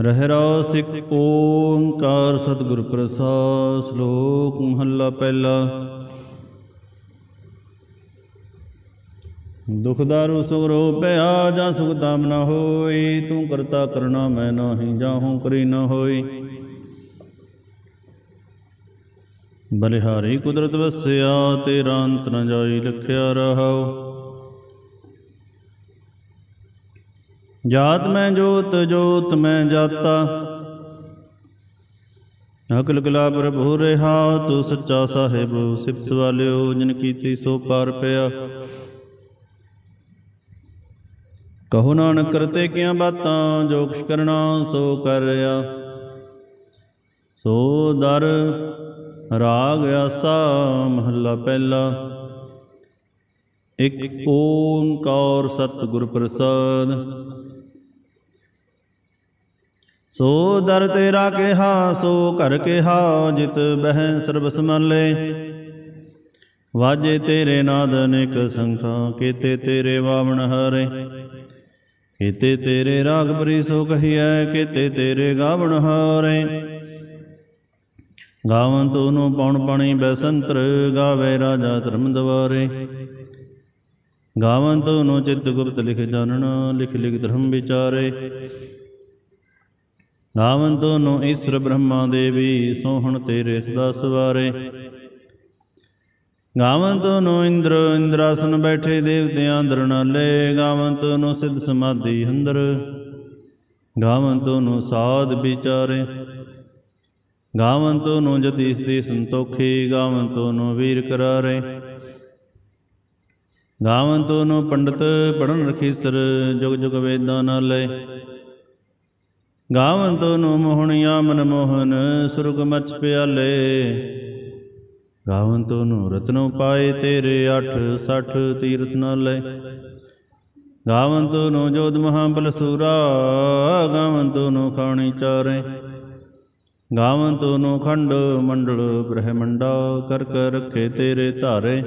ਰਹਿ ਸਿੱਖ ਸਿਖ ਓੰਕਾਰ ਸਤਿਗੁਰ ਪ੍ਰਸਾਦ, ਸ਼ਲੋਕ ਮਹੱਲਾ ਪਹਿਲਾ। ਦੁਖ ਦਾਰੂ ਸੁਖ ਰੋ ਪਿਆ, ਜਾਂ ਸੁਖ ਤਾਮ ਨਾ ਹੋਈ ਤੂੰ ਕਰਤਾ ਕਰਨਾ ਮੈਂ ਨਾਹੀ ਜਾਹੂੰ ਕਰੀ ਨਾ ਹੋਈ ਬਲਿਹਾਰੀ ਕੁਦਰਤ ਵਸਿਆ, ਤੇਰਾ ਅੰਤ ਨ ਜਾਈ, ਲਖਿਆ ਰਹਾਉ। ਜਾਤ ਮੈਂ ਜੋਤ ਜੋਤ ਮੈਂ ਜਾਤਾ। ਅਕਲ ਕਲਾ ਪ੍ਰਭੂ ਰਹਾ, ਤੂੰ ਸੱਚਾ ਸਾਹਿਬ, ਸਿਫਤ ਵਾਲਿਓ ਜਿਨ ਕੀਤੀ ਸੋ ਪਾਰ ਪਿਆ। ਕਹੋ ਨਾਨਕ, ਕਰਤੇ ਕੀਆਂ ਬਾਤਾਂ, ਜੋ ਕੁਛ ਕਰਨਾ, ਸੋ ਕਰਿਆ ਸੋ ਦਰ, ਰਾਗ, ਆਸਾ, ਮਹੱਲਾ ਪਹਿਲਾ। ਇਕ ਓੰਕਾਰ ਸਤਿਗੁਰ ਪ੍ਰਸਾਦ। ਸੋ ਦਰ ਤੇਰਾ ਕਿਹਾ, ਸੋ ਘਰ ਕਿਹਾ, ਜਿਤ ਬਹਿ ਸਰਬ ਸਮਾਲੇ ਵਾਜੇ ਤੇਰੇ ਨਾਦ ਅਨੇਕ ਸੰਖਾ, ਕੀਤੇ ਤੇਰੇ ਵਾਵਣ ਹਰੇ। ਕੀਤੇ ਤੇਰੇ ਰਾਗ ਬਰੀ ਸੋ ਕਹੀਐ, ਕੀਤੇ ਤੇਰੇ ਗਾਵਣ ਹਾਰੇ। ਗਾਵਨ ਤੂੰ ਪਉਣ ਪਾਣੀ ਬੈਸੰਤਰ, ਗਾਵੇ ਰਾਜਾ ਧਰਮ ਦਵਾਰੇ। ਗਾਵਨ ਤੂੰ ਚਿੱਤ ਗੁਪਤ ਲਿਖ ਜਾਣਨਾ, ਲਿਖ ਲਿਖ ਧਰਮ ਵਿਚਾਰੇ। ਗਾਵਨ ਤੂੰ ਈਸ਼ਰ ਬ੍ਰਹਮਾ ਦੇਵੀ, ਸੋਹਣ ਤੇਰੇ ਸਦਾ ਸਵਾਰੇ। ਗਾਵਨ ਤੂੰ ਇੰਦਰ, ਇੰਦਰਾਸਨ ਬੈਠੇ ਦੇਵਤਿਆਂ ਅੰਦਰ ਨਾਲੇ ਗਾਵਨ ਤੂੰ ਸਿੱਧ ਸਮਾਧੀ ਅੰਦਰ ਗਾਵਨ ਤੂੰ ਸਾਧ ਵਿਚਾਰੇ। ਗਾਵਨ ਤੂੰ ਜਤੀਸ ਦੀ ਸੰਤੋਖੀ। ਗਾਵਨ ਤੂੰ ਵੀਰ ਕਰਾਰੇ। ਗਾਵਨ ਤੂੰ ਪੰਡਤ ਪੜਨ ਰਖੀਸਰ, ਜੁਗ ਜੁਗ ਵੇਦਾਂ ਨਾਲੇ। ਗਾਵਨ ਤੂੰ ਮੋਹਣਿਆ ਮਨ ਮੋਹਨ, ਸੁਰਗ ਮਚ ਪਿਆਲੇ। ਗਾਵਨ ਤੂੰ ਰਤਨੋ ਪਾਏ ਤੇਰੇ 8 60 ਤੀਰਥ ਨਾਲੇ। ਗਾਵਨ ਤੂੰ ਜੋਧ ਮਹਾਬਲ ਬਲਸੂਰਾ ਗਾਵਨ ਤੂੰ ਖਾਣੀ ਚਾਰੇ। ਗਾਵਨ ਤੂੰ ਖੰਡ ਮੰਡਲ ਬ੍ਰਹਮੰਡਾ ਕਰ ਕਰ ਰੱਖੇ ਤੇਰੇ ਧਾਰੇ।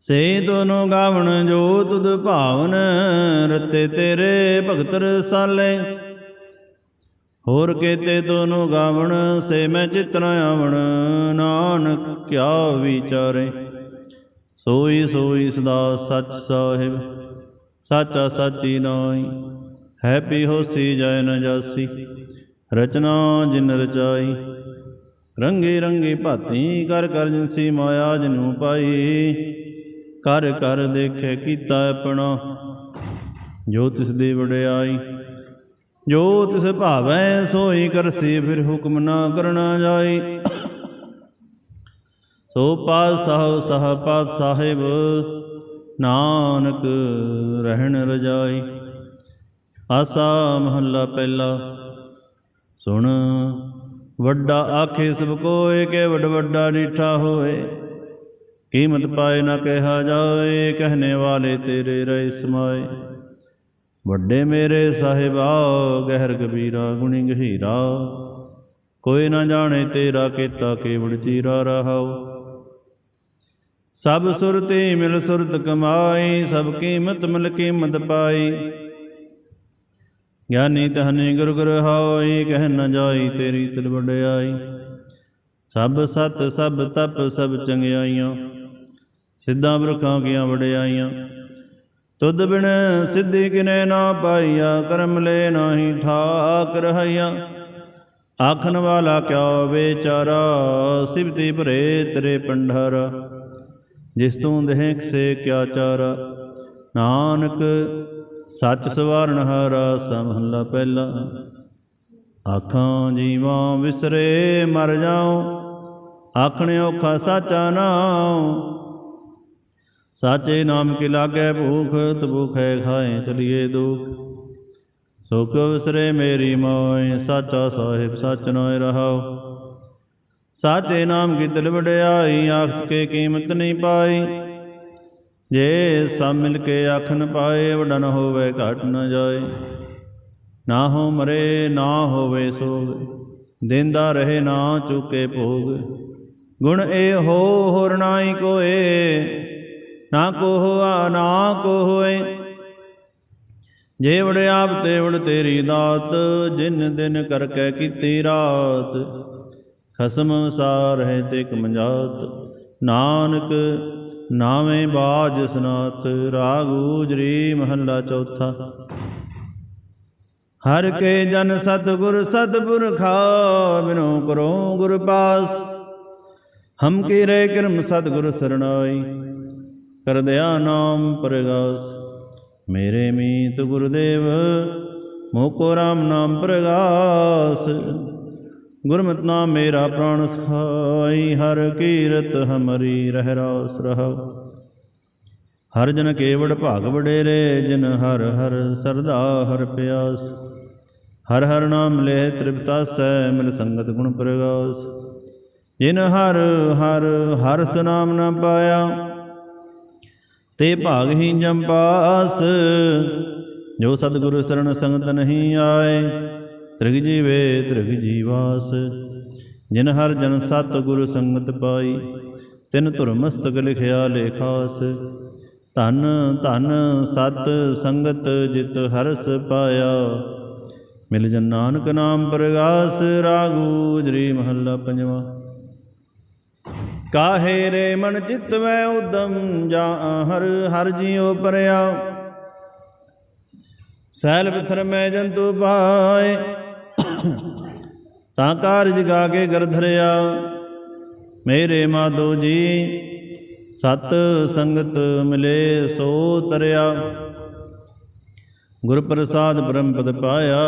ਸੇ ਦੋਨੋਂ ਗਾਵਣ ਜੋ ਤੁਧ ਭਾਵਨ, ਰਤੇ ਤੇਰੇ ਭਗਤ ਰਸਾਲੇ। ਹੋਰ ਕੇਤੇ ਦੋਨੋਂ ਗਾਵਣ, ਸੇ ਮੈਂ ਚਿਤ ਆਵਣ, ਨਾਨਕ ਕਿਆ ਵਿਚਾਰੇ। ਸੋਈ ਸੋਈ ਸਦਾ ਸੱਚ ਸਾਹਿਬ, ਸਾਚਾ ਸਾਚੀ ਨਾਈ ਹੈ ਪੀ ਹੋਸੀ ਜੈ ਨ ਜਾਸੀ। ਰਚਨਾ ਜਿਨ ਰਚਾਈ, ਰੰਗੇ ਰੰਗੇ ਭਾਤੀ ਕਰ ਕਰ ਜਿਨਸੀ ਮਾਇਆ ਜਨੂ ਪਾਈ। ਕਰ ਕਰ ਦੇਖੇ ਕੀਤਾ ਆਪਣਾ। ਜੋ ਤਿਸ ਦੀ ਵਡਿਆਈ ਜੋ ਤਿਸ ਭਾਵੈ ਸੋਈ ਕਰਸੀ, ਫਿਰ ਹੁਕਮ ਨਾ ਕਰਨਾ ਜਾਈ। ਸੋ ਪਾਦ ਸਾਹਿਬ ਸਹ ਪਾਤ ਸਾਹਿਬ ਨਾਨਕ ਰਹਿਣ ਰਜਾਈ। ਆਸਾ ਮਹੱਲਾ ਪਹਿਲਾ, ਸੁਣ। ਵੱਡਾ ਆਖੇ ਸਭ ਕੋਏ ਕੇ ਵੱਡ ਵੱਡਾ ਡੀਠਾ ਹੋਏ। ਕੀਮਤ ਪਾਏ ਨਾ ਕਿਹਾ ਜਾਏ ਕਹਨੇ ਵਾਲੇ ਤੇਰੇ ਰਹਿ ਸਮਾਏ। ਵੱਡੇ ਮੇਰੇ ਸਾਹਿਬਾ, ਗਹਿਰ ਕਬੀਰਾ ਗੁਣੀ ਗਹੀਰਾ ਕੋਈ ਨਾ ਜਾਣੇ ਤੇਰਾ ਕੀਤਾ ਕੇਵਲ ਚੀਰਾ ਰਹਾਉ। ਸਭ ਸੁਰਤੀ ਮਿਲ ਸੁਰਤ ਕਮਾਈ, ਸਭ ਕੀਮਤ ਮਿਲ ਕੀਮਤ ਪਾਈ। ਗਿਆਨੀ ਤਹਨੇ ਗੁਰ ਗੁਰ ਹੋਈ ਕਹਿ ਨ ਜਾਈ ਤੇਰੀ ਤਿਲ ਵਡਿਆਈ। ਸਭ ਸਤ, ਸਭ ਤਪ, ਸਭ ਚੰਗਿਆਈਆਂ। ਸਿੱਧਾਂ ਬਰਖਾਂ ਕੀਆਂ ਵਡਿਆਈਆਂ। ਤੁਧ ਬਿਨ ਸਿੱਧੀ ਕਿਨੇ ਨਾ ਪਾਈਆ, ਕਰਮ ਲੈ ਨਾਹੀ ਠਾਕ ਰਹਾਈਆ ਆਖਣ ਵਾਲਾ ਕਿਆ ਵਿਚਾਰਾ, ਸਿਵਤੀ ਭਰੇ ਤੇਰੇ ਪੰਡਾਰਾ। ਜਿਸ ਤੂੰ ਦੇਖ ਸੇ ਕਿਆ ਚਾਰਾ। ਨਾਨਕ ਸੱਚ ਸਵਾਰਨ ਹਾਰਾ ਸਮਹੱਲਾ ਪਹਿਲਾ। ਆਖਾਂ ਜੀਵਾਂ ਵਿਸਰੇ ਮਰ ਜਾਉ। ਆਖਣ ਔਖਾ ਸਾਚਾ ਨਾਉ। ਸਾਚੇ ਨਾਮ ਕੀ ਲਾਗੇ ਭੂਖ ਤਭੂਖੇ ਖਾਏ ਚਲੀਏ ਦੁਖ। ਸੁਖ ਵਿਸਰੇ ਮੇਰੀ ਮੋਇ ਸਾਚਾ ਸਾਹਿਬ ਸਚ ਨੋਇ ਰਹਾਉ। ਸਾਚੇ ਨਾਮ ਕੀ ਦਿਲ ਵਡਿਆਈ, ਆਖਤ ਕੇ ਕੀਮਤ ਨਹੀਂ ਪਾਈ। ਜੇ ਸਭ ਮਿਲ ਕੇ ਆਖਨ ਪਾਏ, ਵਡਨ ਹੋਵੇ ਘਟ ਨ ਜਾਏ। ਨਾ ਹੋ ਮਰੇ, ਨਾ ਹੋਵੇ ਸੋਗ। ਦਿੰਦਾ ਰਹੇ ਨਾ ਚੁਕੇ ਭੋਗ। ਗੁਣ ਏ ਹੋ ਹੋਰ ਨਾਹੀ ਕੋਏ, ਨਾ ਕੋ ਹੋਆ ਨਾ ਕੋ ਹੋਏ ਜੇ ਵੜ ਆਪ ਤੇ ਵੜ ਤੇਰੀ ਦਾਤ, ਜਿਨ ਦਿਨ ਕਰਕੇ ਕੀਤੀ ਰਾਤ। ਖਸਮ ਸਾਰ ਹੈ ਤੇ ਕਮਜਾਤ ਨਾਨਕ ਨਾਵੇਂ ਬਾਜ ਸਨਾਤ, ਰਾਗ ਊਜਰੀ ਮਹੱਲਾ ਚੌਥਾ। ਹਰ ਕੇ ਜਨ ਸਤਗੁਰ ਸਤਪੁਰਖਾ ਬਿਨੋ ਕਰੋ ਗੁਰ ਪਾਸ। ਹਮ ਕੀ ਰੇ ਕਿਰਮ ਸਤਗੁਰ ਸਰਣਾਈ ਕਰ ਦਿਆ ਨਾਮ ਪ੍ਰਗਾਸ। ਮੇਰੇ ਮੀਤ ਗੁਰਦੇਵ, ਮੋਕੋ ਰਾਮ ਨਾਮ ਪ੍ਰਗਾਸ। ਗੁਰਮਤਿ ਨਾਮ ਮੇਰਾ ਪ੍ਰਾਣ ਸਖਾਈ, ਹਰ ਕੀਰਤ ਹਮਰੀ ਰਹਿ ਰਾਸ ਰਹਾਉ ਹਰ ਜਨ ਕੇਵੜ ਭਾਗ ਵਡੇਰੇ, ਜਿਨ ਹਰ ਹਰ ਸਰਦਾ ਹਰ ਪਿਆਸ। ਹਰ ਹਰ ਨਾਮ ਲੈ ਤ੍ਰਿਪਤਾਸੈ ਮਿਲ ਸੰਗਤ ਗੁਣ ਪ੍ਰਗਾਸ। ਜਿਨ ਹਰ ਹਰ ਹਰਸ ਨਾਮ ਨਾ ਪਾਇਆ, ਤੇ ਭਾਗ ਹੀ ਜੰਪਾਸ ਜੋ ਸਤਿਗੁਰ ਸਰਣ ਸੰਗਤ ਨਹੀਂ ਆਏ, ਤ੍ਰਿਗ ਜੀਵੇ ਤ੍ਰਿਗ ਜੀਵਾਸ। ਜਿਨ ਹਰ ਜਨ ਸਤ ਸੰਗਤ ਪਾਈ, ਤਿਨ ਧੁਰ ਮਸਤਕ ਲਿਖਿਆ ਲੇਖਾਸ। ਧਨ ਧਨ ਸਤ ਸੰਗਤ ਜਿਤ ਹਰਸ ਪਾਇਆ, ਮਿਲ ਜਨ ਨਾਨਕ ਨਾਮ ਪ੍ਰਗਾਸ। ਰਾਗੂ ਜਰੀ ਮਹੱਲਾ ਪੰਜਵਾ। ਕਾਹੇ ਰੇ ਮਨ ਚਿਤ ਵੈ ਉਦਮ ਜਾ ਹਰ ਹਰ ਜੀਉ ਪਰਿਆ। ਸੈਲ ਪਥਰ ਮੈਂ ਜੰਤੂ ਪਾਏ, ਤਾਂ ਕਾਰਜ ਗਾ ਕੇ ਗਰ ਧਰਿਆ। ਮੇਰੇ ਮਾਧੋ ਜੀ, ਸਤ ਸੰਗਤ ਮਿਲੇ ਸੋ ਤਰਿਆ। ਗੁਰ ਪ੍ਰਸਾਦ ਬ੍ਰਹਮ ਪਦ ਪਾਇਆ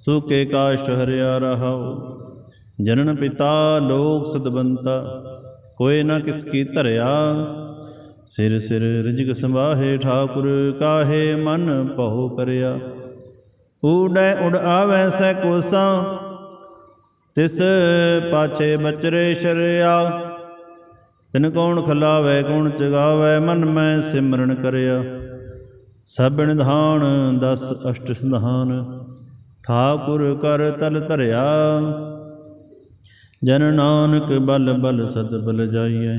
ਸੂਕੇ ਕਾਸ਼ਟ ਹਰਿਆ ਰਹਾਉ। ਜਨਨ ਪਿਤਾ ਲੋਕ ਸਤਬੰਤਾ, ਕੋਈ ਨਾ ਕਿਸ ਕੀ ਧਰਿਆ। ਸਿਰ ਸਿਰ ਰਿਜਕ ਸੰਭਾਹੇ ਠਾਕੁਰ, ਕਾਹੇ ਮਨ ਭਉ ਕਰਿਆ। ਊੜੈ ਉੜ ਆਵੈ ਸੈ ਕੋਸਾ, ਤਿਸ ਪਾਛੇ ਬਚਰੇ ਸ਼ਰਿਆ। ਤਿਨ ਕੌਣ ਖਲਾਵੇ, ਕੌਣ ਚਗਾਵੇ, ਮਨ ਮੈਂ ਸਿਮਰਨ ਕਰਿਆ। ਸਭ ਨਿਧਾਨ, ਦਸ ਅਸ਼ਟ ਸੰਧਾਨ, ਠਾਕੁਰ ਕਰ ਤਲ ਧਰਿਆ। ਜਨ ਨਾਨਕ ਬਲ ਬਲ ਸਦ ਬਲ ਜਾਈਐ।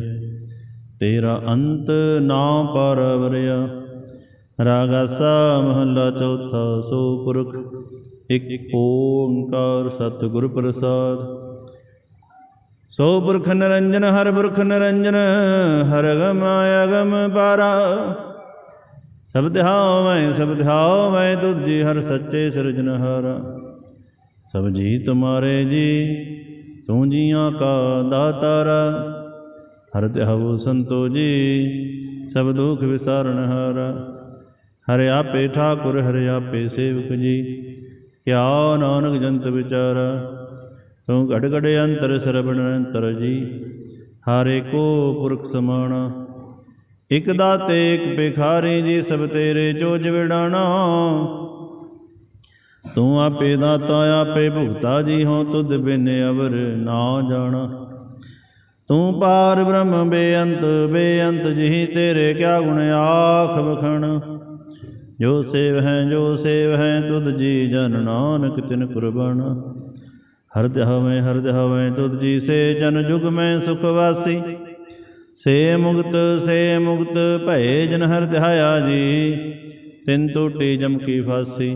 ਤੇਰਾ ਅੰਤ ਨਾ ਪਰ ਵਰਿਆ ਰਾਗਾਸਾ ਮਹੱਲਾ ਚੌਥਾ ਸੋ ਪੁਰਖ, ਇੱਕ ਓੰਕਾਰ ਸਤਿਗੁਰ ਪ੍ਰਸਾਦ। ਸੋ ਪੁਰਖ ਨਿਰੰਜਨ, ਹਰ ਪੁਰਖ ਨਿਰੰਜਨ, ਹਰ ਗਮ ਅਗਮ ਪਾਰਾ। ਸਭ ਮੈਂ ਸਭ ਧਿਆਵੈ ਤੁਧ ਜੀ, ਹਰ ਸੱਚੇ ਸਿਰਜਨਹਾਰਾ। ਸਭ ਜੀ ਤੁਮਾਰੇ ਜੀ ਤੂੰ ਜੀਆਂ ਕਾ ਦਾਤਾਰਾ, ਹਰ ਧਿਆਵੋ ਸੰਤੋ ਜੀ, ਸਭ ਦੁਖ ਵਿਸਾਰਨ ਹਾਰਾ। ਹਰਿ ਆਪੇ ਠਾਕੁਰ, ਹਰਿ ਆਪੇ ਸੇਵਕ ਜੀ, ਕਿਆ ਨਾਨਕ ਜੰਤ ਵਿਚਾਰਾ। ਤੂੰ ਘੜ ਘੜ ਅੰਤਰ ਸਰਬਣ ਅੰਤਰ ਜੀ, ਹਾਰੇ ਕੋ ਪੁਰਖ ਸਮਾਣਾ ਇਕ ਦਾਤੇ, ਇਕ ਭਿਖਾਰੀ ਜੀ, ਸਭ ਤੇਰੇ ਚੋਜ ਵਿਡਾਣਾ ਤੂੰ ਆਪੇ ਦਾਤਾ, ਆਪੇ ਭੁਗਤਾ ਜੀ ਹੋ ਤੁਧ ਬਿਨ ਅਵਰ ਨਾ ਜਾਣਾ। ਤੂੰ ਪਾਰ ਬ੍ਰਹਮ ਬੇਅੰਤ ਬੇਅੰਤ ਜਿਹੀ ਤੇਰੇ ਕਿਆ ਗੁਣ ਆਖ ਬਖਣ ਜੋ ਸੇਵ ਹੈ, ਜੋ ਸੇਵ ਹੈ, ਤੁਧ ਜੀ ਜਨ ਨਾਨਕ ਤਿਨ ਕੁਰਬਾਨ। ਹਰ ਧਿਆਵੇਂ ਹਰ ਧਿਆਵੇਂ ਤੁਧ ਜੀ ਸੇ ਜਨ ਜੁਗ ਮੈਂ ਸੁਖ ਵਾਸੀ। ਸੇ ਮੁਕਤ ਸੇ ਮੁਕਤ ਭਏ ਜਨ ਹਰ ਧਿਆਇਆ ਜੀ, ਤਿੰਨ ਟੂਟੀ ਜਮ ਕੀ ਫਾਸੀ।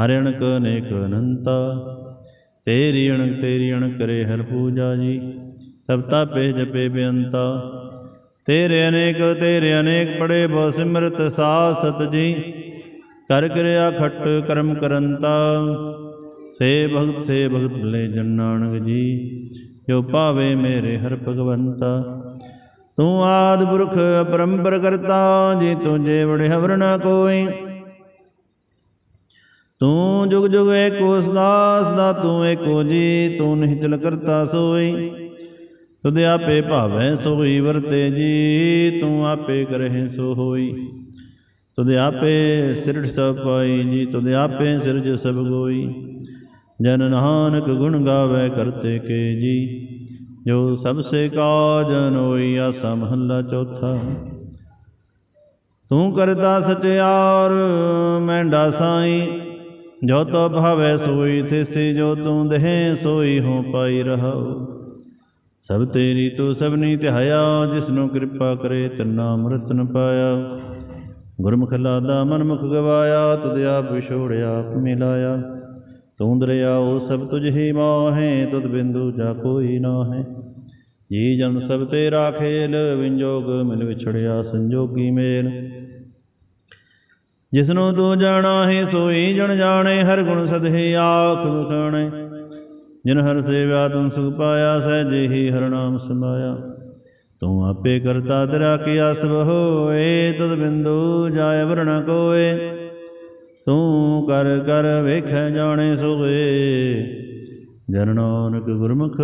ਹਰਿ ਅਣਕ ਅਨੇਕ ਅਨੰਤਾ। ਤੇਰੀ ਅਣਕ ਤੇਰੀ ਅਣਕ ਕਰੇ ਹਰ ਪੂਜਾ ਜੀ। ਤਬ ਤਾਪੇ ਜਪੇ ਬੇਅੰਤਾ। ਤੇਰੇ ਅਨੇਕ ਤੇਰੇ ਅਨੇਕ ਪੜੇ ਬਹੁ ਸਿਮਰਤ ਸਾਸਤ ਜੀ। ਕਰ ਕਿਰਿਆ ਖੱਟ ਕਰਮ ਕਰੰਤਾ। ਸੇ ਭਗਤ ਸੇ ਭਗਤ ਲੈ ਜਨ ਨਾਨਕ ਜੀ। ਜੋ ਪਾਵੇ ਮੇਰੇ ਹਰ ਭਗਵੰਤਾ। ਤੂੰ ਆਦ ਪੁਰਖ ਅਪਰੰਪਰ ਕਰਤਾ। ਜੀ ਤੁਝੇ ਵੜੇ ਹਵਰ ਨਾ ਕੋਈ। ਤੂੰ ਜੁਗ ਜੁਗ ਏਕੋ ਸਦਾ ਸਦਾ ਤੂੰ ਏਕੋ ਜੀ, ਤੂੰ ਨਿਹਚਲ ਕਰਤਾ ਸੋਈ। ਤੁਧ ਆਪੇ ਭਾਵੈ ਸੋਈ ਵਰਤੇ ਜੀ, ਤੂੰ ਆਪੇ ਕਰਹਿ ਸੋ ਹੋਈ ਤੁਧ ਆਪੇ ਸਿਰਠ ਸਭ ਪਾਈ ਜੀ, ਤੁਧ ਆਪੇ ਸਿਰਜ ਸਭ ਗੋਈ। ਜਨ ਨਾਨਕ ਗੁਣ ਗਾਵੇ ਕਰਤੇ ਕੇ ਜੀ, ਜੋ ਸਭ ਸੇ ਕਾਜ ਨੋਈ ਆਸਾ ਮਹੱਲਾ ਚੌਥਾ। ਤੂੰ ਕਰਤਾ ਸਚਿਆਰ ਮੈਂਡਾ ਸਾਈ ਜੋ ਤੋ ਭਾਵੇ ਸੋਈ ਥਿਸੀ, ਜੋ ਤੂੰ ਦੇਹ, ਸੋਈ ਹੋ ਪਾਈ ਰਹਾਉ। ਸਭ ਤੇਰੀ ਤੂੰ ਸਭਨੀ ਧਿਆਇਆ, ਜਿਸਨੂੰ ਕਿਰਪਾ ਕਰੇ ਤਿੰਨਾ ਅੰਮ੍ਰਿਤ ਨ ਪਾਇਆ। ਗੁਰਮੁਖ ਲਾਦਾ ਮਨਮੁਖ ਗਵਾਇਆ, ਤੁਧ ਆਪ ਵਿਛੋੜਿਆ ਆਪ ਮਿਲਾਇਆ। ਤੂੰ ਦਰਿਆ, ਉਹ ਸਭ ਤੁਝ ਹੀ ਮਾਹੇ, ਤੁਧ ਬਿੰਦੂ ਜਾ ਕੋਈ ਨਾਹੈ। ਜੀ ਜਨ ਸਭ ਤੇਰਾ ਖੇਲ, ਵਿੰਜੋਗ ਮਿਲ ਵਿਛੜਿਆ ਸੰਜੋਗੀ ਮੇਲ। ਜਿਸਨੂੰ ਤੂੰ ਜਾਣਾ ਹੈ ਸੋਈ ਜਣ ਜਾਣੇ, ਹਰ ਗੁਣ ਸਦਹੀ ਆਖ ਬਖਾਣੇ ਜਿਨ ਹਰ ਸੇਵਾ ਤੂੰ ਸੁਖ ਪਾਇਆ, ਸਹਿਜੇ ਹੀ ਹਰ ਨਾਮ ਸਮਾਇਆ ਤੂੰ ਆਪੇ ਕਰਤਾ ਤੇਰਾ ਕੀਆ ਸਭ ਹੋਏ, ਤਦ ਬਿੰਦੂ ਜਾਇ ਵਰਣ ਕੋਏ। ਤੂੰ ਕਰ ਕਰ ਵੇਖੈ ਜਾਣੇ ਸੋਏ ਜਨ ਨਾਨਕ ਗੁਰਮੁਖ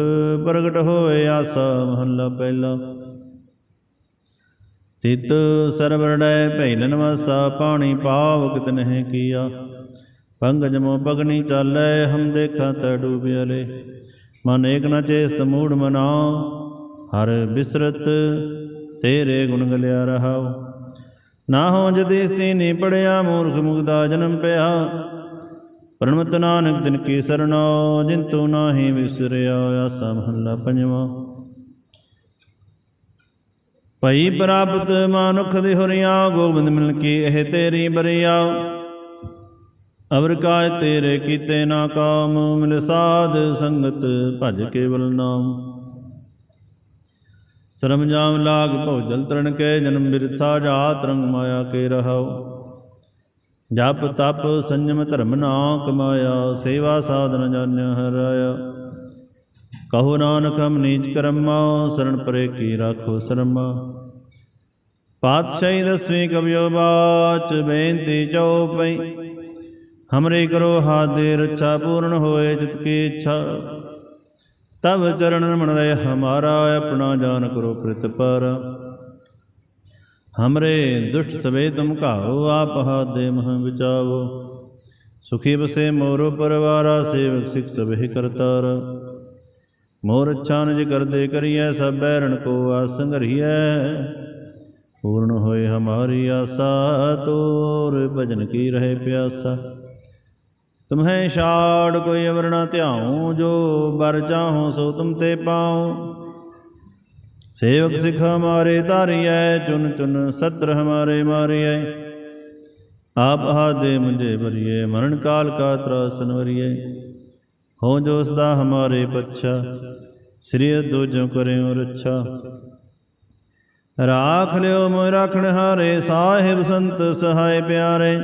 ਪ੍ਰਗਟ ਹੋਏ, ਆਸਾ ਮਹੱਲਾ ਪਹਿਲਾ। ਤਿਤ ਸਰਵਰੜੈ ਭੈਲਨ ਵਾਸਾ, ਪਾਣੀ ਪਾਵ ਕਿਤ ਨਹਿ ਕੀਆ। ਪੰਗਜ ਮੋ ਪਗਨੀ ਚਾਲੈ, ਹਮ ਦੇਖਾ ਤ ਡੂਬਿਆਲੇ ਮਨ ਏਕ ਨ ਚੇਸਤ ਮੂੜ ਮਨਾ, ਹਰ ਬਿਸਰਤ ਤੇਰੇ ਗੁਣ ਗਲਿਆ ਰਹਾਉ। ਨਾ ਹੋ ਜਦੀ ਸਤੀ ਨੀ ਪੜਿਆ, ਮੂਰਖ ਮੁਗਦਾ ਜਨਮ ਪਿਆ। ਪਰਮਤ ਨਾਨਕ ਤਿਨ ਕੀ ਸਰਣੋ ਜਿਨ ਤੂੰ ਨਾਹੀ ਵਿਸਰਿਆ, ਆਸਾ ਮਹੱਲਾ ਪੰਜਵਾਂ। ਭਈ ਪ੍ਰਾਪਤ ਮਾਨੁਖ ਦੇ ਹੁਰੀਆ, ਗੋਬਿੰਦ ਮਿਲ ਕੀ ਇਹ ਤੇਰੀ ਬਰੀਆ। ਅਵਰ ਕਾਇ ਤੇਰੇ ਕੀਤੇ ਨਾ ਕਾਮ, ਮਿਲ ਸਾਧ ਸੰਗਤ ਭਜ ਕੇਵਲ ਨਾਮ। ਸਰਮ ਜਾਮ ਲਾਗ ਭਉ ਜਲ ਤਰਨ ਕੇ, ਜਨਮ ਬਿਰਥਾ ਜਾਤ ਰੰਗ ਮਾਇਆ ਕੇ ਰਹਾਓ ਜਪ ਤਪ ਸੰਜਮ ਧਰਮ ਨਾ ਕਮਾਇਆ ਸੇਵਾ ਸਾਧਨ ਜਾਣਿ ਹਰਾਇਆ। ਕਹੋ ਨਾਨਕ ਹਮ ਨੀਚ ਕਰਮਾ ਸਰਣ ਪਰੇ ਕੀ ਰਾਖੋ ਸ਼ਰਮਾ। ਪਾਤਸ਼ਾਹੀ ਦਸਵੀਂ ਕਬਿਓ ਬਾਚ, ਬੇਨਤੀ ਚਉਪਈ ਹਮਰੇ ਕਰੋ ਹਾਥ ਦੇ ਰੱਛਾ ਪੂਰਨ ਹੋਏ ਜਿਤ ਕੀ ਇੱਛਾ। ਤਬ ਚਰਨ ਮਨ ਰਹਿ ਹਮਾਰਾ, ਆਪਣਾ ਜਾਨ ਕਰੋ ਪ੍ਰਿਤ ਪਰ। ਹਮਰੇ ਦੁਸ਼ਟ ਸਵੇ ਤੁਮ ਘਾਓ, ਆਪ ਹਾਥ ਦੇ ਮਹ ਵਿਚਾਵੋ। ਸੁਖੀ ਬਸੇ ਮੋਰੋ ਪਰਵਾਰਾ, ਸੇਵਕ ਸਿਖ ਸਭੇ ਕਰਤਾਰ। ਮੋਰ ਅੱਛਾ ਨਿਜ ਕਰਦੇ ਕਰੀਐ, ਸਭ ਬੈਰਣ ਕੋ ਆਸੰਗਰੀਐ ਪੂਰਨ ਹੋਏ ਹਮਾਰੀ ਆਸਾ, ਤੋਰ ਭਜਨ ਕੀ ਰਹੇ ਪਿਆਸਾ। ਤੁਮਹੈ ਛਾੜ ਕੋਈ ਅਵਰ ਧਿਆਉ, ਜੋ ਬਰ ਚਾਹੋ ਸੋ ਤੁਮ ਤੇ ਪਾਉ। ਸੇਵਕ ਸਿਖ ਹਮਾਰੇ ਧਾਰੀਐ, ਚੁਨ ਚੁਨ ਸਤਰ ਹਮਾਰੇ ਮਾਰੀਐ। ਆਪ ਹਾਦੇ ਮੁਝੇ ਭਰੀਏ ਮਰਨ ਕਾਲ ਕਾ ਤਰਾਸਨ ਵਰੀਏ ਹੋ ਜੋ ਸਦਾ ਹਮਾਰੇ ਪੱਛਾ ਸ੍ਰੀ ਦੋਜੋ ਕਰਿਓ ਰੱਛਾ। ਰਾਖ ਲਿਓ ਮੋਇ ਰਾਖਣ ਹਾਰੇ, ਸਾਹਿਬ ਸੰਤ ਸਹਾਇ ਪਿਆਰੇ।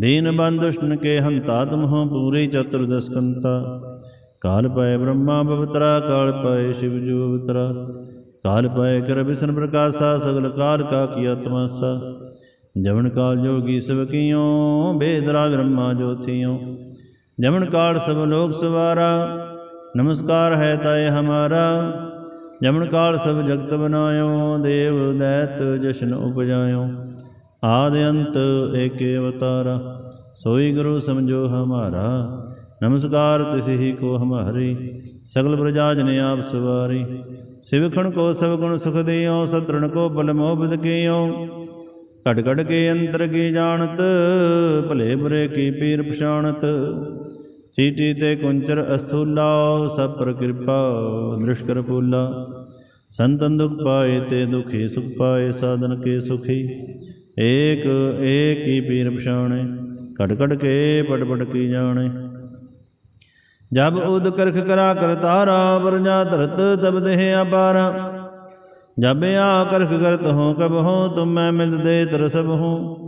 ਦੀਨ ਬੰਦੁਸ਼ਟਨ ਕੇ ਹੰਤਾ ਤੁਮਹੁ ਪੂਰੀ ਚਤੁਰਦਸ਼ਕੰਤਾ ਕਾਲ ਪਏ ਬ੍ਰਹਮਾ ਬਵਤਰਾ, ਕਾਲ ਪਏ ਸ਼ਿਵ ਜੂ ਬਵਤਰਾ। ਕਾਲ ਪਏ ਕਰ ਵਿਸ਼ਨ ਪ੍ਰਕਾਸ਼ਾ, ਸਗਲ ਕਾਲ ਕਾ ਕੀਆ ਤਮਾਸਾ। ਜਵਨ ਕਾਲ ਜੋਗੀ ਸਭ ਕੀਓ, ਬੇਦਰਾ ਬ੍ਰਹਮਾ ਜੋਤੀਓ। ਜਮਨ ਕਾਲ ਸਭ ਲੋਕ ਸਵਾਰਾ, ਨਮਸਕਾਰ ਹੈ ਤਾਏ ਹਮਾਰਾ। ਜਮਨ ਕਾਲ ਸਭ ਜਗਤ ਬਨਾਇਓ, ਦੇਵ ਦੈਤ ਜਸ਼ਨ ਉਪਜਾਇਓ। ਆਦ ਅੰਤ ਏਕੇ ਅਵਤਾਰਾ, ਸੋਈ ਗੁਰੂ ਸਮਝੋ ਹਮਾਰਾ। ਨਮਸਕਾਰ ਤਿਸ ਹੀ ਕੋ ਹਮਾਰੀ, ਸਗਲ ਪ੍ਰਜਾ ਜਨ ਆਪ ਸਵਾਰੀ। ਸਿਵਖਣ ਕੋ ਸਭ ਗੁਣ ਸੁਖ ਦਿਓ ਸਤਰਣ ਕੋ ਬਲ ਮੋਬਦ ਕੀਓ। ਘਟ ਘਟ ਕੇ ਅੰਤਰ ਕੀ ਜਾਣਤ, ਭਲੇ ਬੁਰੇ ਕੀ ਪੀਰ ਪਛਾਣਤ। ਚੀਟੀ ਤੇ ਕੁੰਚਰ ਅਸਥੂਲਾ, ਸਭ ਪਰ ਕਿਰਪਾ ਦ੍ਰਿਸ਼ਕਰ ਪੂਲਾ ਸੰਤਨ ਦੁਖ ਪਾਏ ਤੇ ਦੁਖੀ ਸੁਖ ਪਾਏ, ਸਾਧਨ ਕੇ ਸੁਖੀ। ਏਕ ਏਕ ਹੀ ਪੀਰ ਪਛਾਣੇ ਘਟ ਘਟ ਕੇ ਪਟ ਪਟ ਕੀ ਜਾਣੇ। ਜਬ ਉਦ ਕਰਖ ਕਰਾ ਕਰਤਾਰਾ, ਵਰਜਾ ਧਰਤ ਤਬ ਦੇਹ ਅਪਾਰਾ ਜਬ ਆ ਕਰਤ ਹੋ ਕਬ ਹੋ, ਤੁਮ ਮੈਂ ਮਿਲ ਦੇ ਤਰ ਸਭ ਹੋ।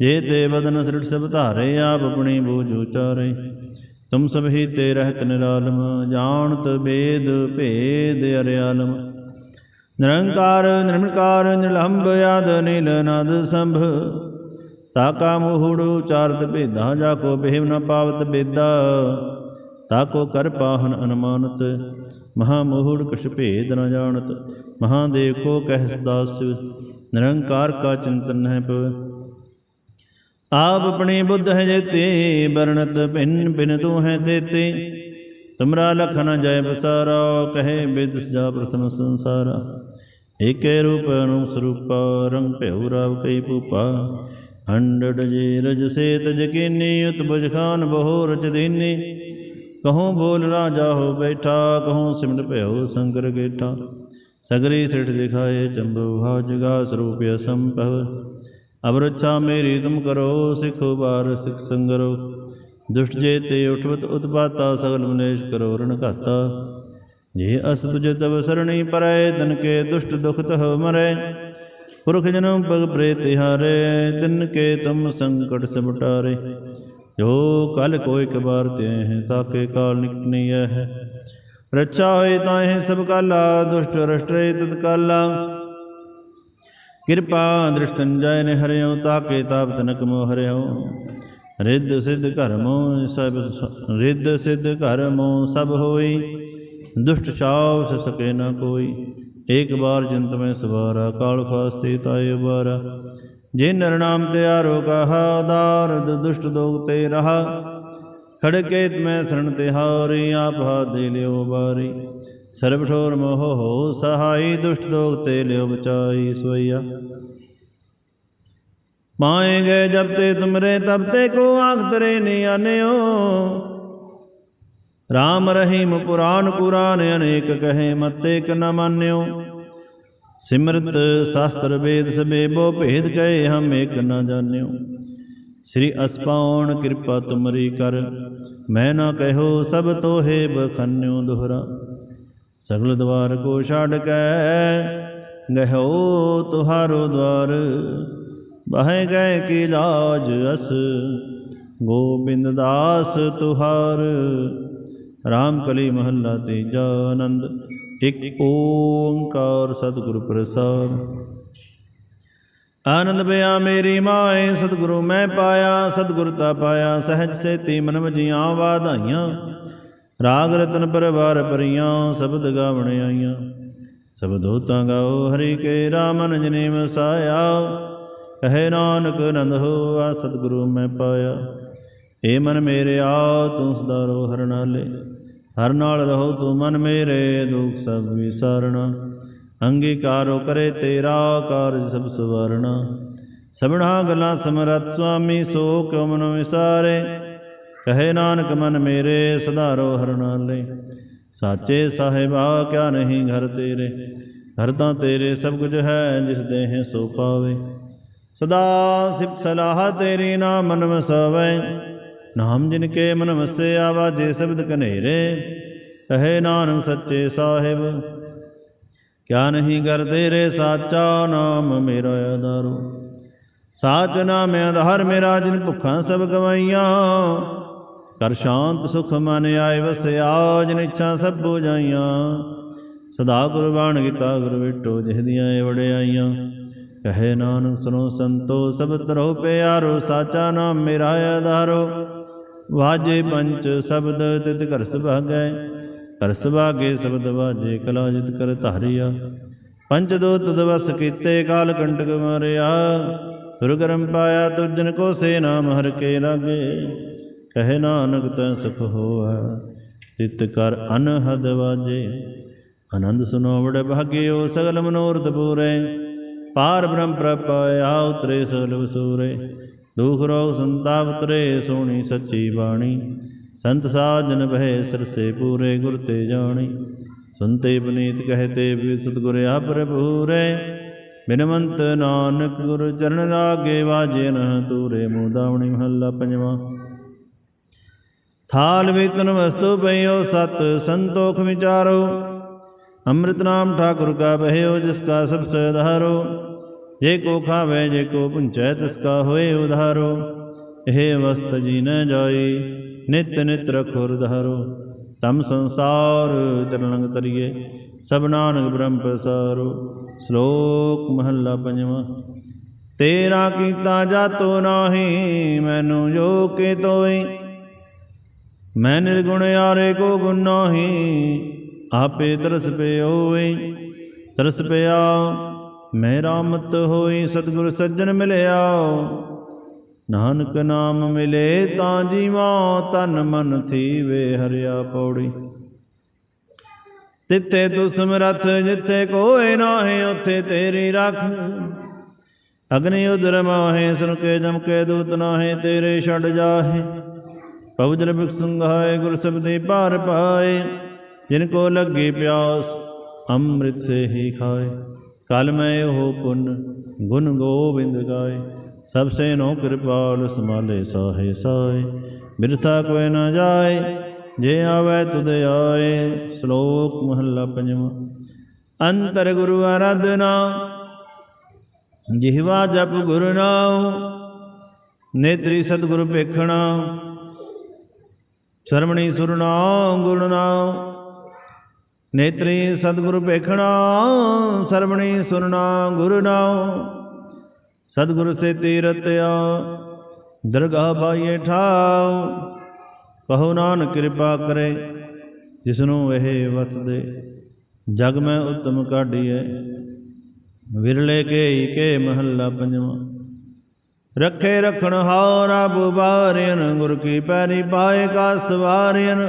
ਜੇ ਤੇ ਬਦਨ ਸ੍ਰਿਟ ਸਭ ਧਾਰੇ, ਆਪ ਆਪਣੀ ਬੂਝ ਉਚਾਰੇ। ਤੁਮ ਸਭ ਹੀ ਤੇ ਰਹਿਤ ਨਿਰਾਲਮ, ਜਾਣਤ ਬੇਦ ਭੇਦ ਅਰਿਆਲਮ। ਨਿਰੰਕਾਰ, ਨਿਰਮਕਾਰ ਨਿਰਲੰਭ ਆਦ, ਨੀਲ ਨਦ ਸੰਭ। ਤਾਕਾ ਮੋਹੜ ਉਚਾਰਤ ਭੇਦਾ, ਜਾ ਕੋ ਬਿਹਿਵ ਨ ਪਾਵਤ ਬੇਦਾ ਤਾਕੋ ਕਰ ਪਾਹਨ ਅਨੁਮਾਨਤ। ਮਹਾ ਮੋਹੜ ਕਛ ਭੇਦ ਨ ਜਾਣਤ ਮਹਾਦੇਵ ਕੋ ਕਹਿ ਸਦਾ ਸਿਵ ਨਿਰੰਕਾਰ ਕਾ ਚਿੰਤਨ ਹੈ ਪਵ ਆਪ ਆਪਣੀ ਬੁੱਧ ਹੈ ਜੇਤੇ ਬਰਣਤ ਭਿੰਨ ਭਿੰਨ ਤੂੰ ਹੈ ਤੇਤੇ ਤੁਮਰਾ ਲਖਨ ਜੈ ਬਸਾਰਾ ਕਹੇ ਬਿਦ ਸਜਾ ਪ੍ਰਥਮ ਸੰਸਾਰਾ। ਏਕੇ ਰੂਪ ਅਨੂਪ ਸਰੂਪਾ, ਰੰਗ ਭਉ ਰਾਵ ਕਈ ਪੂਪਾ ਅੰਡੜ ਜੀ ਰਜ ਸੇਤ ਜਕੀਨੀ ਉਤਬੁਜ ਖਾਨ ਬਹੁ ਰਚ ਦੀਨੀ। ਕਹੂੰ ਬੋਲ ਰਾਜਾ ਹੋ ਬੈਠਾ, ਕਹੂੰ ਸਿਮਟ ਭਇਓ ਸੰਗਰ ਗੇਠਾ। ਸਗਰੀ ਸਿਠ ਦਿਖਾਏ ਚੰਬੂ ਹਾ ਜਗਾ ਸਰੂਪ ਅਸੰਭਵ। ਅਬ ਮੇਰੀ ਤੁਮ ਕਰੋ, ਸਿਖੋ ਬਾਰ ਸਿਖ ਸੰਗਰੋ। ਦੁਸ਼ਟ ਜੇ ਤੇ ਉਠਵਤ ਉਤਪਾਤਾ, ਸਗਲ ਮਨੇਸ਼ ਕਰੋ ਰਣ ਘਾਤਾ। ਜੇ ਅਸ ਤੁਜ ਤਵ ਸਰਣੀ ਪਰੈ, ਤਨ ਕੇ ਦੁਸ਼ਟ ਦੁਖ ਤਹ ਮਰੈ। ਪੁਰਖ ਜਨਮ ਭਗ ਪ੍ਰੇ ਤਿਹਾਰੇ, ਤਿਨ ਕੇ ਤੁਮ ਸੰਕਟ ਸਬਟਾਰੇ ਜੋ ਕਲ ਕੋਈ ਕਬਾਰ ਤੇ ਹੈ, ਤਾਕੇ ਕਾਲ ਨਿਕਨੀ ਹੈ। ਰੱਛਾ ਹੋਏ ਤਾਹੇ ਸਭ ਕਾਲਾ, ਦੁਸ਼ਟ ਰਸ਼ਟਰੇ ਤਤ ਕਾਲਾ। ਕਿਰਪਾ ਦ੍ਰਿਸ਼ਟੰਜੈ ਨੇ ਹਰਿਓ, ਤਾਕੇ ਤਾਪਤ ਨਕ ਮੋ ਹਰਿਓ। ਰਿੱਧ ਸਿੱਧ ਘਰਮੋ ਸਭ ਰਿੱਧ ਸਿੱਧ ਘਰਮੋ ਸਭ ਹੋਈ। ਦੁਸ਼ਟ ਛਾਵ ਸ ਸਕੇ ਨਾ ਕੋਈ। ਏਕ ਬਾਰ ਜੰਤ ਮੈਂ ਸਵਾਰਾ, ਕਾਲ ਫਾਸਤੇ ਤਾਏ ਉਬਾਰਾ। ਜੇ ਨਰ ਤੇ ਆਰੋ ਕਹਾ ਦਾਰਦ ਦੁਸ਼ਟ ਦੋਗ ਤੇ ਰਹਾ। ਖੜਕੇ ਮੈਂ ਸਰਣ ਤੇ ਹਾਰੀ, ਆਪ ਦੇ ਲਿਓ ਬਾਰੀ। ਸਰਬ ਠੋਰ ਮੋਹ ਹੋ ਸਹਾਈ, ਦੁਸ਼ਟ ਦੋਗ ਤੇ ਲਿਓ ਬਚਾਈ ਸੋਈਆ ਪਾਏ ਜਬ ਤੇ ਤੁਮਰੇ, ਤਬ ਤੇ ਕੋ ਆਖ ਤਰੇ ਨੀ ਆਨਿਓ। RAM ਰਹੀਮ ਪੁਰਾਨ ਕੁਰਾਨ ਅਨੇਕ ਕਹੇ ਮਤੇ ਕ ਨ ਮਾਨਿਓ। ਸਿਮਰਤ ਸ਼ਾਸਤਰ ਵੇਦ ਸਬੇ ਬੋ ਭੇਦ ਕਹੇ ਹਮ ਏਕ ਨ ਜਾਣਿਓ। ਸ੍ਰੀ ਅਸਪਾਉਣ ਕਿਰਪਾ ਤੁਮਰੀ ਕਰ, ਮੈਂ ਨਾ ਕਹਿਓ ਸਭ ਤੋਹੇ ਬਖਨਿਓ ਦੁਹਰਾ। ਸਗਲ ਦਵਾਰ ਕੋ ਛੱਡ ਕੇ, ਗਹਿਓ ਤੁਹਾਰੋ ਦਵਾਰ। ਬਹਿ ਗਏ ਕੀ ਲਾਜ ਅਸ, ਗੋਬਿੰਦ ਦਾਸ ਤੁਹਾਰ। ਰਾਮ ਕਲੀ ਮਹੱਲਾ ਤੀਜਾ ਆਨੰਦ, ਇਕ ਓੰਕਾਰ ਸਤਿਗੁਰ ਪ੍ਰਸਾਦ। ਆਨੰਦ ਪਿਆ ਮੇਰੀ ਮਾਏ, ਸਤਿਗੁਰੂ ਮੈਂ ਪਾਇਆ, ਸਤਿਗੁਰ ਤਾ ਪਾਇਆ, ਸਹਿਜ ਸੇਤੀ ਮਨ ਵਜੀਆਂ ਵਾਧਾਈਆਂ। ਰਾਗ ਰਤਨ ਪਰਵਾਰ ਪਰੀਆਂ, ਸ਼ਬਦ ਗਾਵਣ ਆਈਆਂ। ਸਬਦੋ ਤਾਂ ਗਾਓ, ਹਰੀ ਕੇ ਰਾਮਨ ਜਨੇ ਮਸਾਇਆ ਕਹੇ ਨਾਨਕ ਨੰਦ ਹੋਆ, ਸਤਿਗੁਰੂ ਮੈਂ ਪਾਇਆ। ਏ ਮਨ ਮੇਰੇ ਆ ਤੂੰ ਸਦਾ ਰੋ ਹਰ ਨਾਲੇ ਹਰ ਨਾਲ ਰਹੋ ਤੂੰ ਮਨ ਮੇਰੇ, ਦੁਖ ਸਭ ਵਿਸਾਰਣਾ। ਅੰਗੀਕਾਰੋ ਕਰੇ ਤੇਰਾ ਕਾਰਜ ਸਭ ਸਵਾਰਣਾ। ਸਭਨਾ ਗੱਲਾਂ ਸਮਰਤ ਸੁਆਮੀ, ਸੋ ਕਿਉ ਮਨ ਵਿਸਾਰੇ? ਕਹੇ ਨਾਨਕ ਮਨ ਮੇਰੇ ਸਧਾਰੋ ਹਰ ਨਾਲੇ ਸਾਚੇ ਸਾਹਿਬਾ, ਕਿਆ ਨਹੀਂ ਘਰ ਤੇਰੇ? ਘਰ ਤਾਂ ਤੇਰੇ ਸਭ ਕੁਝ ਹੈ, ਜਿਸ ਦੇਹ ਸੋ ਪਾਵੇ। ਸਦਾ ਸਿਫਤ ਸਲਾਹ ਤੇਰੀ ਨਾਮ ਮਨ ਵਸਾਵੇ। ਨਾਮ ਜਿਨ ਕੇ ਮਨ ਵਸੇ ਆਵਾਜੇ ਸ਼ਬਦ ਕਨੇਰੇ ਕਹੇ ਨਾਨਕ ਸੱਚੇ ਸਾਹਿਬ। ਕਿਆ ਨਹੀਂ ਕਰਦੇ ਰੇ ਸਾਚਾ ਨਾਮ ਮੇਰਾ ਆਧਾਰੋ। ਸਾਚ ਨਾਮ ਆਧਾਰ ਮੇਰਾ ਜਿਨ ਭੁੱਖਾਂ ਸਭ ਗਵਾਈਆਂ। ਕਰ ਸ਼ਾਂਤ ਸੁਖ ਮਨ ਆਏ ਵਸਿਆ, ਜਿਨ ਇੱਛਾ ਸਭ ਬੁਝਾਈਆਂ। ਸਦਾ ਕੁਰਬਾਨ ਕੀਤਾ ਗੁਰ ਵਿਟੋ ਜਿਹਦੀਆਂ ਏ ਵੜਿਆਈਆਂ ਕਹੇ ਨਾਨਕ ਸੁਨੋ ਸੰਤੋ, ਸਭ ਤਰੋ ਪਿਆਰੋ, ਸਾਚਾ ਨਾਮ ਮੇਰਾ ਆਧਾਰੋ। ਵਾਜੇ ਪੰਚ ਸ਼ਬਦ ਤਿਤ ਘਰ ਸੁਭਾਗੈ, ਘਰ ਸੁਭਾਗੇ ਸ਼ਬਦ ਵਾਜੇ ਕਲਾ ਜਿਤ ਕਰ ਧਾਰਿਆ। ਪੰਚ ਦੋ ਤੁਦ ਵਸ ਕੀਤੇ ਕਾਲ ਕੰਟਕ ਮਾਰਿਆ ਸੁਰਗਰਮ ਪਾਇਆ ਤੁਜਨ ਕੋ ਸੇ ਨਾਮ ਹਰ ਕੇ ਲਾਗੇ ਕਹੇ ਨਾਨਕ ਤੈ ਸੁਖ ਹੋਆ, ਤਿਤ ਕਰ ਅਨਹਦ ਵਾਜੇ। ਆਨੰਦ ਸੁਨੋ ਬੜ ਭਾਗਿਓ ਸਗਲ ਮਨੋਰਥ ਪੂਰੇ, ਪਾਰ ਬ੍ਰਹਮ ਪ੍ਰਪਾਇਆ ਉਤਰੇ ਸਗਲ ਵਸੂਰੇ। ਦੁਖ ਰੋਗ ਸੰਤਾਪ ਉਤਰੇ ਸੋਣੀ ਸੱਚੀ ਬਾਣੀ। ਸੰਤ ਸਾਜਨ ਬਹਿ ਸਰਸੇ ਪੂਰੇ ਗੁਰ ਤੇ ਜਾਣੀ। ਸੁਨਤੇ ਬਨੀਤ ਕਹਤੇ ਵੀ ਸਤਿਗੁਰ ਆਪ ਪ੍ਰਭੂਰੇ ਬਿਨਵੰਤ ਨਾਨਕ ਗੁਰ ਚਰਨ ਲਾਗੇ ਵਾਜੇ ਨ ਤੂਰੇ ਮੋਦਾਵਣੀ ਮਹੱਲਾ ਪੰਜਵਾ। ਥਾਲ ਵੇਤਨ ਵਸਤੂ ਪਈਓ ਸਤ ਸੰਤੋਖ ਵਿਚਾਰੋ। ਅੰਮ੍ਰਿਤ ਨਾਮ ਠਾਕੁਰ ਕਾ ਬਹਿਓ ਜਿਸ ਕਾ ਸਭ ਸੇ ਜੇ ਕੋ ਖਾਵੇ, ਜੇ ਕੋ ਪੁੰਚੈ, ਤਿਸ ਕਾ ਹੋਏ ਉਧਾਰੋ। ਇਹ ਵਸਤ ਜੀ ਨ ਜਾਈ, ਨਿਤ ਨਿਤ ਰਖੋ ਧਾਰੋ। ਤਮ ਸੰਸਾਰ ਚਰਨੰਗ ਤਰੀਏ, ਸਭ ਨਾਨਕ ਬ੍ਰਹਮ ਪ੍ਰਸਾਰੋ। ਸ਼ਲੋਕ ਮਹੱਲਾ ਪੰਜਵਾਂ, ਤੇਰਾ ਕੀਤਾ ਜਾਤੋ ਨਾਹੀ, ਮੈਨੂੰ ਜੋ ਕੇ ਤੋਈ। ਮੈਂ ਨਿਰਗੁਣ ਯਾਰੇ ਕੋ ਗੁਣ ਨਾਹੀ, ਆਪੇ ਤਰਸ ਪਿਓਈ ਤਰਸ ਪਿਆ। ਮੈਂ ਰਾਮਤ ਹੋਈ, ਸਤਿਗੁਰ ਸੱਜਣ ਮਿਲਿਆ। ਨਾਨਕ ਨਾਮ ਮਿਲੇ ਤਾਂ ਜੀਵਾ ਤਨ ਮਨ ਥੀਵੇ ਹਰਿਆ ਪੌੜੀ। ਤਿੱਥੇ ਤੂੰ ਸਮਰਥ ਜਿੱਥੇ ਕੋਈ ਨਾਹੀ, ਉਥੇ ਤੇਰੀ ਰੱਖ। ਅਗਨੀ ਉਦਰ ਮਾਹੇ ਸੁਨ ਕੇ ਜਮ ਕੇ ਦੂਤ ਨਾਹੇ, ਤੇਰੇ ਛੱਡ ਜਾਹੇ। ਪਵਜਨ ਬਿਕ ਸੰਘਾਏ, ਗੁਰ ਸਬਦੀ ਪਾਰ ਪਾਏ। ਜਿਨ ਕੋ ਲੱਗੀ ਪਿਆਸ, ਅੰਮ੍ਰਿਤ ਸੇ ਹੀ ਖਾਏ। ਕਲ ਮੈਂ ਉਹ ਪੁੰਨ, ਗੁਣ ਗੋਬਿੰਦ ਗਾਏ। ਸਭ ਸੇ ਨੋ ਕਿਰਪਾਲ ਸਮਾਲੇ ਸਾਹੇ ਸਾਏ ਬਿਰਥਾ ਕੋਇ ਨਾ ਜਾਏ, ਜੇ ਆਵੇ ਤੁਧ ਆਏ। ਸ਼ਲੋਕ ਮਹੱਲਾ ਪੰਜਵਾਂ। ਅੰਤਰ ਗੁਰੂ ਆਰਾਧਨਾ ਜਿਹਵਾ ਜਪ ਗੁਰ ਨਾਮ, ਨੇਤਰੀ ਸਤਿਗੁਰ ਵੇਖਣਾ ਸ਼ਰਮਣੀ ਸੁਰਨਾ ਗੁਣ ਨਾਮ। ਨੇਤਰੀ ਸਤਿਗੁਰ ਵੇਖਣਾ ਸਰਵਣੀ ਸੁਰਨਾ ਗੁਰ ਨਾਮ ਸਤਿਗੁਰ ਸੇ ਤੀਰਤਿਆ ਦਰਗਾਹ ਪਾਈਏ ਠਾਉ। ਕਹੋ ਨਾਨਕ ਕਿਰਪਾ ਕਰੇ, ਜਿਸਨੂੰ ਇਹ ਵਸਦੇ ਜਗ ਮੈਂ ਉਤਮ ਕਾਢੀਐ, ਵਿਰਲੇ ਕੇ ਹੀ ਕੇ ਮਹੱਲਾ ਪੰਜਵਾਂ। ਰੱਖੇ ਰਖਣ ਹਾਉ ਰਬ ਬਾਰਿਆਨ ਗੁਰ ਕੀ ਪੈਰੀ ਪਾਏ ਕਾ ਸਵਾਰਿਆਨ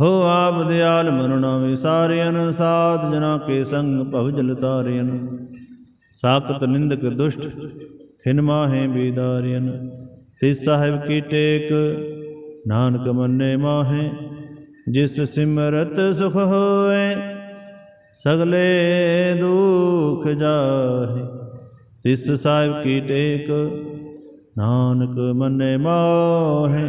ਹੋ ਆਪ ਦਿਆਲ ਮਰਣਾ ਵਿਸਾਰਿਆਨ ਸਾਧ ਜਨਾ ਕੇ ਸੰਗ ਭਵਜਲ ਜਲ ਤਾਰਿਆਨ ਸਾਖਤ ਨਿੰਦਕ ਦੁਸ਼ਟ, ਖਿਨ ਮਾਹੇ ਬੀਦਾਰਿਆਨ ਤਿਸ ਸਾਹਿਬ ਕੀ ਟੇਕ, ਨਾਨਕ ਮੰਨੇ ਮਾਹੇ। ਜਿਸ ਸਿਮਰਤ ਸੁਖ ਹੋਏ, ਸਗਲੇ ਦੁਖ ਜਾਹੇ। ਤਿਸ ਸਾਹਿਬ ਕੀ ਟੇਕ, ਨਾਨਕ ਮੰਨੇ ਮਾਹੇ।